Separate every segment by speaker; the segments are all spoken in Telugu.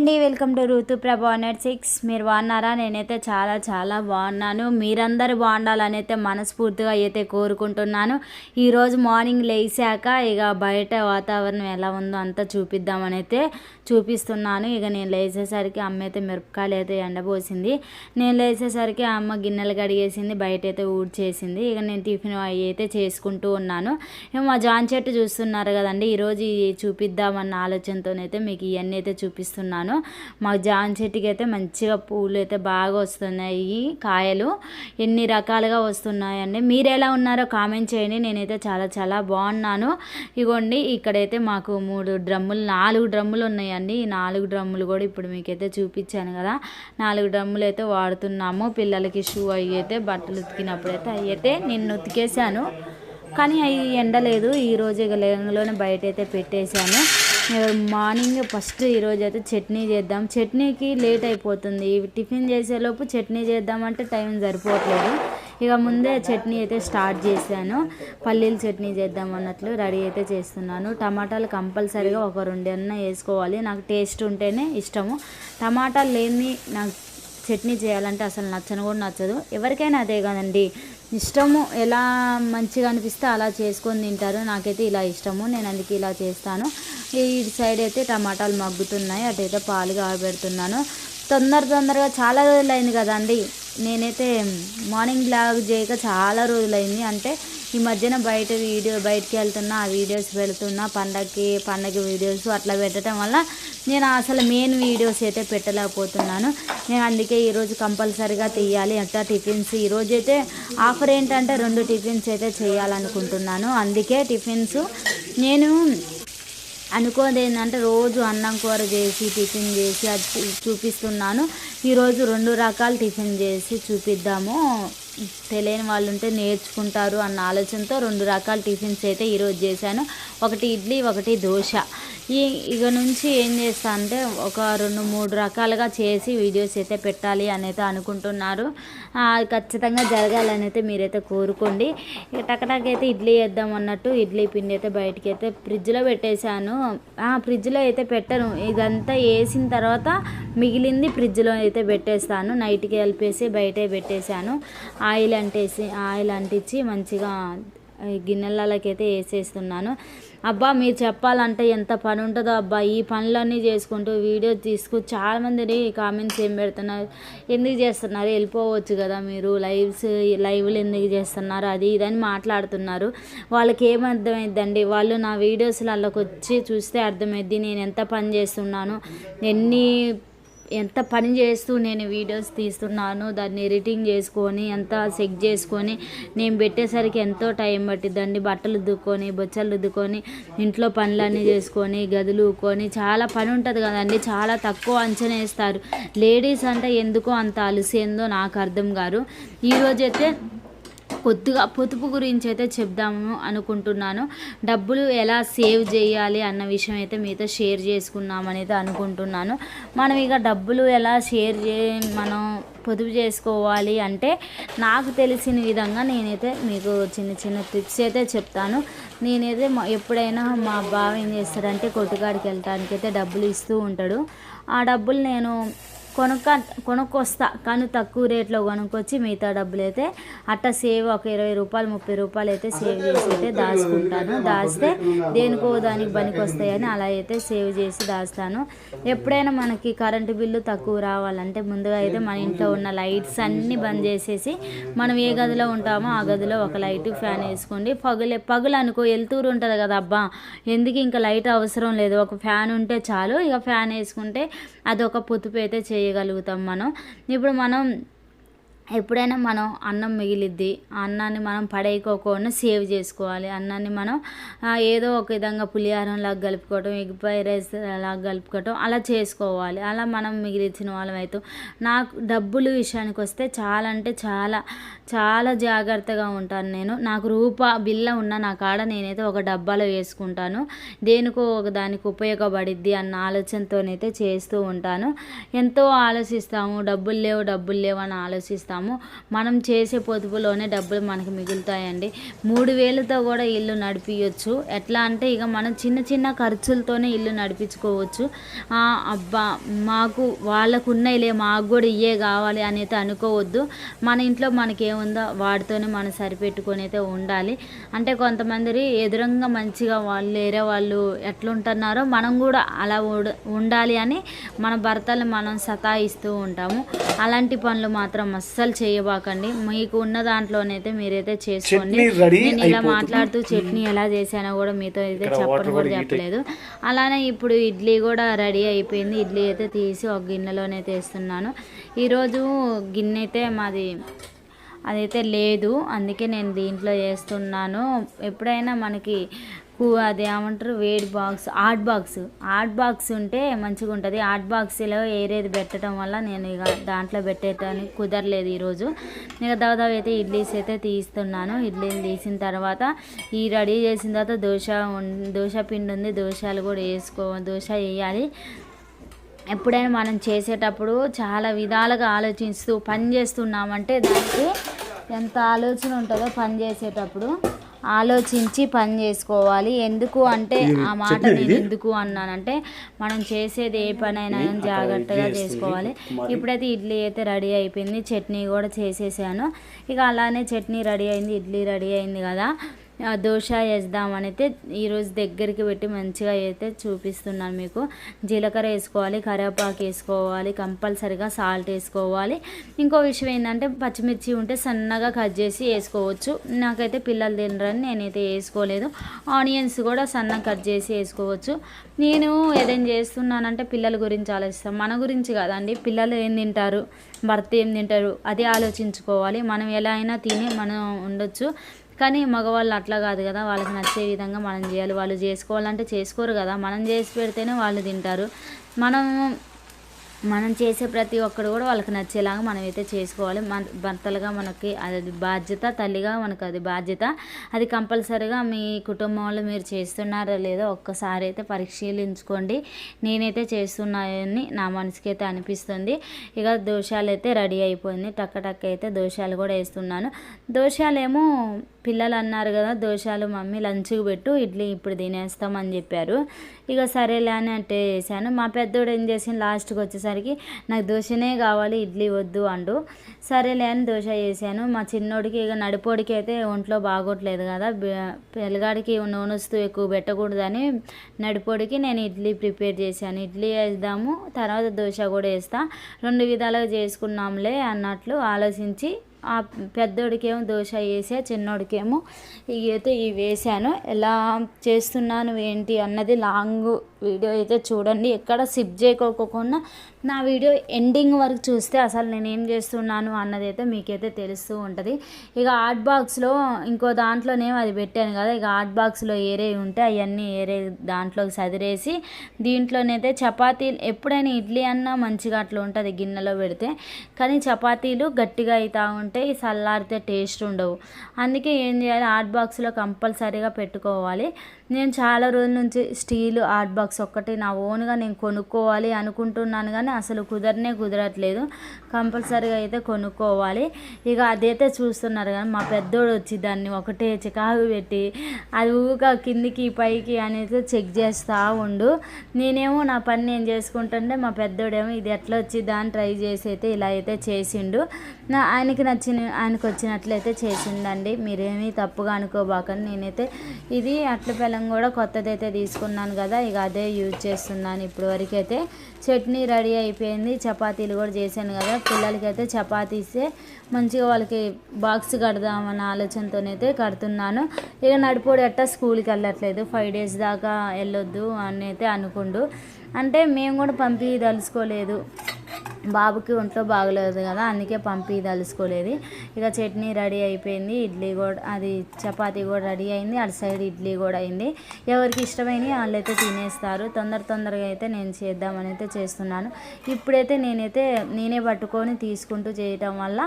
Speaker 1: అండి వెల్కమ్ టు ఋతు ప్రభా నెట్ సిక్స్ మీరు బాగున్నారా? నేనైతే చాలా చాలా బాగున్నాను. మీరందరూ బాగుండాలని అయితే మనస్ఫూర్తిగా అయితే కోరుకుంటున్నాను. ఈరోజు మార్నింగ్ లేచాక ఇక బయట వాతావరణం ఎలా ఉందో అంతా చూపిద్దామని అయితే చూపిస్తున్నాను. ఇక నేను లేచేసరికి అమ్మ అయితే మిరపకాయలు అయితే ఎండబోసింది. నేను లేచేసరికి అమ్మ గిన్నెలు కడిగేసింది బయట అయితే ఊడ్చేసింది. ఇక నేను టిఫిన్ అవి అయితే చేసుకుంటూ ఉన్నాను. ఇక మా జాన్ చెట్టు చూస్తున్నారు కదండి ఈరోజు చూపిద్దామన్న ఆలోచనతోనైతే మీకు ఇవన్నీ అయితే చూపిస్తున్నాను. మా జాన్ చెట్టుకి అయితే మంచిగా పూలు అయితే బాగా వస్తున్నాయి కాయలు ఎన్ని రకాలుగా వస్తున్నాయండి. మీరు ఎలా ఉన్నారో కామెంట్ చేయండి. నేనైతే చాలా చాలా బాగున్నాను. ఇగోండి ఇక్కడైతే మాకు మూడు డ్రమ్ములు నాలుగు డ్రమ్ములు కదండి ఈ నాలుగు డ్రమ్ములు కూడా ఇప్పుడు మీకైతే చూపించాను కదా. నాలుగు డ్రమ్ములు అయితే వాడుతున్నాము. పిల్లలకి షూ అవి అయితే బట్టలు ఉతికినప్పుడు అయితే అవి అయితే నేను ఉతికేసాను కానీ అవి ఎండలేదు ఈరోజు ఇక లేంగలోనే బయట అయితే పెట్టేశాను మార్నింగ్ ఫస్ట్ ఈరోజు అయితే చట్నీ చేద్దాం. చట్నీకి లేట్ అయిపోతుంది. టిఫిన్ చేసేలోపు చట్నీ చేద్దామంటే టైం సరిపోవట్లేదు. ఇక ముందే చట్నీ అయితే స్టార్ట్ చేశాను. పల్లీల చట్నీ చేద్దాం అన్నట్లు రెడీ అయితే చేస్తున్నాను. టమాటాలు కంపల్సరీగా ఒక రెండన్నా వేసుకోవాలి. నాకు టేస్ట్ ఉంటేనే ఇష్టము. టమాటాలు లేని నాకు చట్నీ చేయాలంటే అసలు నచ్చను కూడా నచ్చదు. ఎవరికైనా అదే కదండి. ఇష్టము ఎలా మంచిగా అనిపిస్తే అలా చేసుకొని తింటారు. నాకైతే ఇలా ఇష్టము. నేను అందుకే ఇలా చేస్తాను. ఈ సైడ్ అయితే టమాటాలు మగ్గుతున్నాయి. అటైతే పాలు కాబెడుతున్నాను తొందర తొందరగా చాలా రోజులు అయింది కదండి. నేనైతే మార్నింగ్ బ్లాగ్ చేయక చాలా రోజులైంది. అంటే ఈ మధ్యన బయట వీడియో బయటికి వెళ్తున్నా ఆ వీడియోస్ పెడుతున్నా పండగకి పండగ వీడియోస్ అట్లా పెట్టడం వల్ల నేను అసలు మెయిన్ వీడియోస్ అయితే పెట్టలేకపోతున్నాను. నేను అందుకే ఈరోజు కంపల్సరీగా తీయాలి. అట్లా టిఫిన్స్. ఈరోజు అయితే ఆఫర్ ఏంటంటే రెండు టిఫిన్స్ అయితే చేయాలనుకుంటున్నాను. అందుకే టిఫిన్స్. నేను అనుకోది ఏంటంటే రోజు అన్నం కూర చేసి టిఫిన్ చేసి అది చూపిస్తున్నాను. ఈరోజు రెండు రకాల టిఫిన్ చేసి చూపిద్దాము. తెలియని వాళ్ళు ఉంటే నేర్చుకుంటారు అన్న ఆలోచనతో రెండు రకాల టిఫిన్స్ అయితే ఈరోజు చేశాను. ఒకటి ఇడ్లీ ఒకటి దోశ. ఈ ఇక నుంచి ఏం చేస్తా అంటే ఒక రెండు మూడు రకాలుగా చేసి వీడియోస్ అయితే పెట్టాలి అనైతే అనుకుంటున్నారు. ఖచ్చితంగా జరగాలని అయితే మీరైతే కోరుకోండి. ఇక టకటక్ ఇడ్లీ వేద్దాం అన్నట్టు ఇడ్లీ పిండి అయితే బయటికి అయితే ఫ్రిడ్జ్లో పెట్టేశాను. ఫ్రిడ్జ్లో అయితే పెట్టను. ఇదంతా వేసిన తర్వాత మిగిలింది ఫ్రిడ్జ్లో అయితే పెట్టేస్తాను. నైట్కి కలిపేసి బయటే పెట్టేశాను. ఆయిల్ అంటేసి ఆయిల్ అంటించి మంచిగా గిన్నెలకైతే వేసేస్తున్నాను. అబ్బా మీరు చెప్పాలంటే ఎంత పని ఉంటుందో అబ్బా ఈ పనులన్నీ చేసుకుంటూ వీడియో తీసుకు చాలామంది కామెంట్స్ ఏం పెడుతున్నారు ఎందుకు చేస్తున్నారు? వెళ్ళిపోవచ్చు కదా మీరు లైవ్స్ లైవ్లు ఎందుకు చేస్తున్నారు? అది ఇదని మాట్లాడుతున్నారు. వాళ్ళకి ఏం వాళ్ళు నా వీడియోస్లలోకి వచ్చి చూస్తే అర్థమైద్ది నేను ఎంత పని చేస్తున్నాను ఎన్ని ఎంత పని చేస్తూ నేను వీడియోస్ తీస్తున్నాను దాన్ని ఎడిటింగ్ చేసుకొని ఎంత సెక్ చేసుకొని నేను పెట్టేసరికి ఎంతో టైం పట్టిద్దండి బట్టలు ఉద్దుకొని బొచ్చలు ఉద్దుకొని ఇంట్లో పనులన్నీ చేసుకొని గదులు ఊకొని చాలా పని ఉంటుంది కదండి. చాలా తక్కువ అంచనా వేస్తారు. లేడీస్ అంటే ఎందుకో అంత అలసేందో నాకు అర్థం కారు ఈరోజైతే కొద్దిగా పొదుపు గురించి అయితే చెప్దాము అనుకుంటున్నాను. డబ్బులు ఎలా సేవ్ చేయాలి అన్న విషయం అయితే మీతో షేర్ చేసుకున్నామనైతే అయితే అనుకుంటున్నాను. మనం ఇక డబ్బులు ఎలా షేర్ చే మనం పొదుపు చేసుకోవాలి అంటే నాకు తెలిసిన విధంగా నేనైతే మీకు చిన్న చిన్న టిప్స్ అయితే చెప్తాను. నేనైతే ఎప్పుడైనా మా బావ ఏం చేస్తాడంటే కొట్టుకాడికి వెళ్ళటానికి అయితే డబ్బులు ఇస్తూ ఉంటాడు. ఆ డబ్బులు నేను కొనుక్క కొనుక్కొస్తా. కానీ తక్కువ రేట్లో కొనుక్కొచ్చి మిగతా డబ్బులు అయితే అట్ట సేవ్ ఒక ఇరవై రూపాయలు ముప్పై రూపాయలు అయితే సేవ్ చేసి అయితే దాచుకుంటాను. దాస్తే దేనికో దానికి పనికి వస్తాయని అలా అయితే సేవ్ చేసి దాస్తాను. ఎప్పుడైనా మనకి కరెంటు బిల్లు తక్కువ రావాలంటే ముందుగా అయితే మన ఇంట్లో ఉన్న లైట్స్ అన్నీ బంద్ చేసేసి మనం ఏ గదిలో ఉంటామో ఆ గదిలో ఒక లైట్ ఫ్యాన్ వేసుకోండి. పగులే పగులు అనుకో వెళ్తూరు ఉంటుంది కదా అబ్బా. ఎందుకు ఇంకా లైట్ అవసరం లేదు. ఒక ఫ్యాన్ ఉంటే చాలు. ఇక ఫ్యాన్ వేసుకుంటే అదొక పొదుపు అయితే చేయగలుగుతాం మనం. ఇప్పుడు మనం ఎప్పుడైనా మనం అన్నం మిగిలిద్ది ఆ అన్నాన్ని మనం పడేయకోకుండా సేవ్ చేసుకోవాలి. అన్నాన్ని మనం ఏదో ఒక విధంగా పులిహారంలాగా కలుపుకోవటం ఎగ్ ఫ్రై రైస్ అలా కలుపుకోవటం అలా చేసుకోవాలి. అలా మనం మిగిలిచ్చిన వాళ్ళం అయితే నాకు డబ్బులు విషయానికి వస్తే చాలా అంటే చాలా చాలా జాగ్రత్తగా ఉంటాను నేను. నాకు రూపా బిల్ల ఉన్న నా కాడ నేనైతే ఒక డబ్బాలో వేసుకుంటాను. దేనికో ఒక దానికి ఉపయోగపడిద్ది అన్న ఆలోచనతోనైతే చేస్తూ ఉంటాను. ఎంతో ఆలోచిస్తాము. డబ్బులు లేవు డబ్బులు లేవు అని ఆలోచిస్తాము. మనం చేసే పొదుపులోనే డబ్బులు మనకి మిగులుతాయండి. మూడు వేలతో కూడా ఇల్లు నడిపించవచ్చు ఎట్లా అంటే ఇక మనం చిన్న చిన్న ఖర్చులతోనే ఇల్లు నడిపించుకోవచ్చు. అబ్బా మాకు వాళ్ళకు ఉన్నాయిలే మాకు కూడా ఇయ్యే కావాలి అనేది అనుకోవద్దు. మన ఇంట్లో మనకి ఏముందో వాటితోనే మనం సరిపెట్టుకొని అయితే ఉండాలి. అంటే కొంతమంది ఎదురంగా మంచిగా వాళ్ళు వేరే వాళ్ళు ఎట్లుంటున్నారో మనం కూడా అలా ఉడ- ఉండాలి అని మన భర్తలు మనం సతాయిస్తూ ఉంటాము. అలాంటి పనులు మాత్రం అస్సలు చేయబాకండి. మీకు ఉన్న దాంట్లోనైతే మీరైతే చేసుకోండి. నేను ఇలా. మాట్లాడుతూ చట్నీ ఎలా చేశానో కూడా మీతో అయితే
Speaker 2: water
Speaker 1: కూడా చెప్పలేదు. అలానే ఇప్పుడు ఇడ్లీ కూడా రెడీ అయిపోయింది. ఇడ్లీ అయితే తీసి ఒక గిన్నెలోనే తీస్తున్నాను. ఈరోజు గిన్నె అయితే మాది అదైతే లేదు. అందుకే నేను దీంట్లో చేస్తున్నాను ఎప్పుడైనా మనకి అది ఏమంటారు? వేడి box art box. Art box ఉంటే మంచిగా ఉంటుంది ఆర్ట్ బాక్స్లో ఏరేది పెట్టడం వల్ల నేను ఇక దాంట్లో పెట్టేటానికి కుదరలేదు ఈరోజు. ఇక దాదాపు అయితే ఇడ్లీస్ అయితే తీస్తున్నాను. ఇడ్లీని తీసిన తర్వాత ఈ రెడీ చేసిన తర్వాత దోశ దోశ పిండి ఉంది. దోశలు కూడా వేసుకో దోశ వేయాలి. ఎప్పుడైనా మనం చేసేటప్పుడు చాలా విధాలుగా ఆలోచిస్తూ పని చేస్తున్నామంటే దానికి ఎంత ఆలోచన ఉంటుందో పని చేసేటప్పుడు ఆలోచించి పని చేసుకోవాలి. ఎందుకు అంటే ఆ మాట నేను ఎందుకు అన్నానంటే మనం చేసేది ఏ పనైనా జాగ్రత్తగా చేసుకోవాలి. ఇప్పుడైతే ఇడ్లీ అయితే రెడీ అయిపోయింది. చట్నీ కూడా చేసేసాను. ఇక అలానే చట్నీ రెడీ అయింది ఇడ్లీ రెడీ అయింది కదా. దోశ వేద్దామనైతే అయితే ఈరోజు దగ్గరికి పెట్టి మంచిగా అయితే చూపిస్తున్నాను మీకు. జీలకర్ర వేసుకోవాలి కరివేపాకు వేసుకోవాలి కంపల్సరిగా సాల్ట్ వేసుకోవాలి. ఇంకో విషయం ఏంటంటే పచ్చిమిర్చి ఉంటే సన్నగా కట్ చేసి వేసుకోవచ్చు. నాకైతే పిల్లలు తినరని నేనైతే వేసుకోలేదు. ఆనియన్స్ కూడా సన్నగా కట్ చేసి వేసుకోవచ్చు. నేను ఏదైనా చేస్తున్నానంటే పిల్లల గురించి ఆలోచిస్తాను. మన గురించి కాదండి పిల్లలు ఏం తింటారు భర్త ఏం తింటారు అది ఆలోచించుకోవాలి. మనం ఎలా అయినా తిని మనం ఉండొచ్చు. కానీ మగవాళ్ళు అట్లా కాదు కదా. వాళ్ళకి నచ్చే విధంగా మనం చేయాలి. వాళ్ళు చేసుకోవాలంటే చేసుకోరు కదా. మనం చేసి పెడితేనే వాళ్ళు తింటారు. మనం మనం చేసే ప్రతి ఒక్కరు కూడా వాళ్ళకి నచ్చేలాగా మనం అయితే చేసుకోవాలి. మన భర్తలుగా మనకి అది బాధ్యత తల్లిగా మనకు అది బాధ్యత. అది కంపల్సరీగా మీ కుటుంబంలో మీరు చేస్తున్నారో లేదో ఒక్కసారి అయితే పరిశీలించుకోండి. నేనైతే చేస్తున్నాయని నా మనసుకి అయితే అనిపిస్తుంది. ఇక దోషాలు అయితే రెడీ అయిపోయింది. టక్క టక్క అయితే దోషాలు కూడా వేస్తున్నాను. దోషాలేమో పిల్లలు అన్నారు కదా దోషాలు మమ్మీ లంచ్కి పెట్టు ఇడ్లీ ఇప్పుడు తినేస్తామని చెప్పారు. ఇక సరేలే అని అంటే వేసాను మా పెద్దోడు ఏం చేసిన లాస్ట్కి వచ్చేసరికి నాకు దోశనే కావాలి ఇడ్లీ వద్దు అండు. సరేలే అని దోశ చేశాను. మా చిన్నోడికి ఇక నడిపోడికి అయితే ఒంట్లో బాగోట్లేదు కదా పిల్లగాడికి నూనె వస్తూ ఎక్కువ పెట్టకూడదని నడిపోడికి నేను ఇడ్లీ ప్రిపేర్ చేశాను. ఇడ్లీ వేద్దాము తర్వాత దోశ కూడా వేస్తా. రెండు విధాలుగా చేసుకున్నాంలే అన్నట్లు ఆలోచించి ఆ పెద్దోడికేమో దోశ వేసా చిన్నోడికేమో ఇవైతే ఇవి వేసాను. ఎలా చేస్తున్నాను ఏంటి అన్నది లాంగ్ వీడియో అయితే చూడండి. ఎక్కడ సిప్ చేయకోకుండా నా వీడియో ఎండింగ్ వరకు చూస్తే అసలు నేను ఏం చేస్తున్నాను అన్నది అయితే మీకైతే తెలుస్తూ ఉంటుంది. ఇక ఆర్ట్ బాక్స్లో ఇంకో దాంట్లోనేమో అది పెట్టాను కదా. ఇక ఆర్ట్ బాక్స్లో ఏరే ఉంటే అవన్నీ ఏరే దాంట్లోకి సదిరేసి దీంట్లోనైతే చపాతీలు ఎప్పుడైనా ఇడ్లీ అన్నా మంచిగా అట్లా ఉంటుంది గిన్నెలో పెడితే. కానీ చపాతీలు గట్టిగా అవుతూ ఉంటాయి చల్లారితే టేస్ట్ ఉండవు. అందుకే ఏం చేయాలి? ఆర్ట్ బాక్స్లో కంపల్సరీగా పెట్టుకోవాలి. నేను చాలా రోజుల నుంచి స్టీల్ ఆర్ట్ బాక్స్ ఒక్కటి నా ఓన్గా నేను కొనుక్కోవాలి అనుకుంటున్నాను కానీ అసలు కుదరనే కుదరట్లేదు. కంపల్సరీగా అయితే కొనుక్కోవాలి. ఇక అదైతే చూస్తున్నారు కానీ మా పెద్దోడు వచ్చి దాన్ని ఒకటే చికాకు పెట్టి అది ఊక కిందికి పైకి అనేది చెక్ చేస్తూ ఉండు. నేనేమో నా పని నేను చేసుకుంటుంటే మా పెద్దోడేమో ఇది ఎట్లా వచ్చి దాన్ని ట్రై చేసి అయితే ఇలా అయితే చేసిండు. నా ఆయనకి నచ్చిన ఆయనకు వచ్చినట్లయితే చేసిండండి మీరేమీ తప్పుగా అనుకోబాకండి. నేనైతే ఇది అట్ల బెల్లం కూడా కొత్తదైతే తీసుకున్నాను కదా ఇక అదే యూజ్ చేస్తున్నాను ఇప్పటివరకైతే. అయితే చట్నీ రెడీ అయిపోయింది. చపాతీలు కూడా చేశాను కదా పిల్లలకి అయితే చపాతీసే. మంచిగా వాళ్ళకి బాక్స్ కడదామన్న ఆలోచనతోనైతే కడుతున్నాను. ఇక నడిపోడు ఎట్టా స్కూల్కి వెళ్ళట్లేదు. ఫైవ్ డేస్ దాకా వెళ్ళొద్దు అని అయితే అనుకుండు. అంటే మేము కూడా పంపి తలుసుకోలేదు. బాబుకి ఒంట్లో బాగలేదు కదా అందుకే పంపి తలుసుకోలేదు. ఇక చట్నీ రెడీ అయిపోయింది ఇడ్లీ కూడా అది చపాతీ కూడా రెడీ అయింది అటు సైడ్ ఇడ్లీ కూడా అయింది. ఎవరికి ఇష్టమైన వాళ్ళైతే తినేస్తారు. తొందర తొందరగా అయితే నేను చేద్దామని అయితే చేస్తున్నాను. ఇప్పుడైతే నేనైతే నేనే పట్టుకొని తీసుకుంటూ చేయటం వల్ల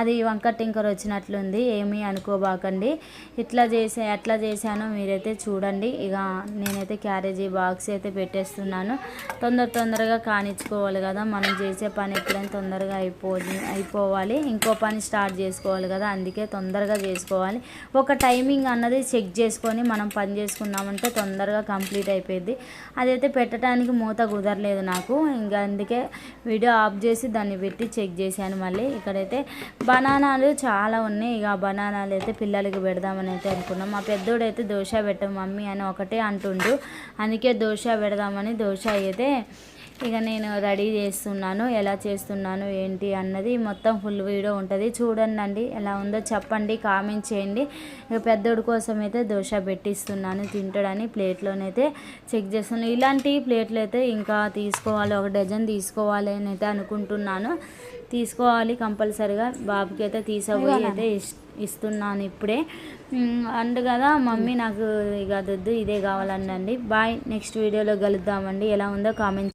Speaker 1: అది వంక టింకర్ వచ్చినట్లుంది. ఏమీ అనుకోబాకండి. ఇట్లా చేసే ఎట్లా చేశానో మీరైతే చూడండి. ఇక నేనైతే క్యారేజీ బాక్స్ అయితే పెట్టేస్తున్నాను. తొందర తొందరగా కానిచ్చుకోవాలి కదా మనం చేసే పని ఎప్పుడైనా తొందరగా అయిపో అయిపోవాలి. ఇంకో పని స్టార్ట్ చేసుకోవాలి కదా అందుకే తొందరగా చేసుకోవాలి. ఒక టైమింగ్ అన్నది చెక్ చేసుకొని మనం పని చేసుకున్నామంటే తొందరగా కంప్లీట్ అయిపోయింది అదైతే పెట్టడానికి మూత కుదరలేదు నాకు. ఇంకా అందుకే వీడియో ఆఫ్ చేసి దాన్ని పెట్టి చెక్ చేశాను మళ్ళీ. ఇక్కడైతే బనానాలు చాలా ఉన్నాయి. ఇక బనానాలు అయితే పిల్లలకి పెడదామని అయితే అనుకున్నాం. మా పెద్దోడైతే దోశ పెట్టాం మమ్మీ అని ఒకటే అంటుండు. అందుకే దోశ పెడదామని దోశ అయితే ఇక నేను రెడీ చేస్తున్నాను ఎలా చేస్తున్నాను ఏంటి అన్నది మొత్తం ఫుల్ వీడియో ఉంటుంది. చూడండి ఎలా ఉందో చెప్పండి కామెంట్ చేయండి. ఇక పెద్దోడి కోసం అయితే దోశ పెట్టిస్తున్నాను తింటాడని ప్లేట్లోనైతే చెక్ చేస్తున్నాను. ఇలాంటి ప్లేట్లు అయితే ఇంకా తీసుకోవాలి ఒక డజన్ తీసుకోవాలి అని అయితే అనుకుంటున్నాను. తీసుకోవాలి కంపల్సరిగా బాబుకి అయితే తీసుకోపోయి అయితే ఇస్- ఇస్తున్నాను ఇప్పుడే. అండ్ కదా మమ్మీ నాకు ఇక దొద్దు ఇదే కావాలండి బాయ్ నెక్స్ట్ వీడియోలో కలుద్దామండి. ఎలా ఉందో కామెంట్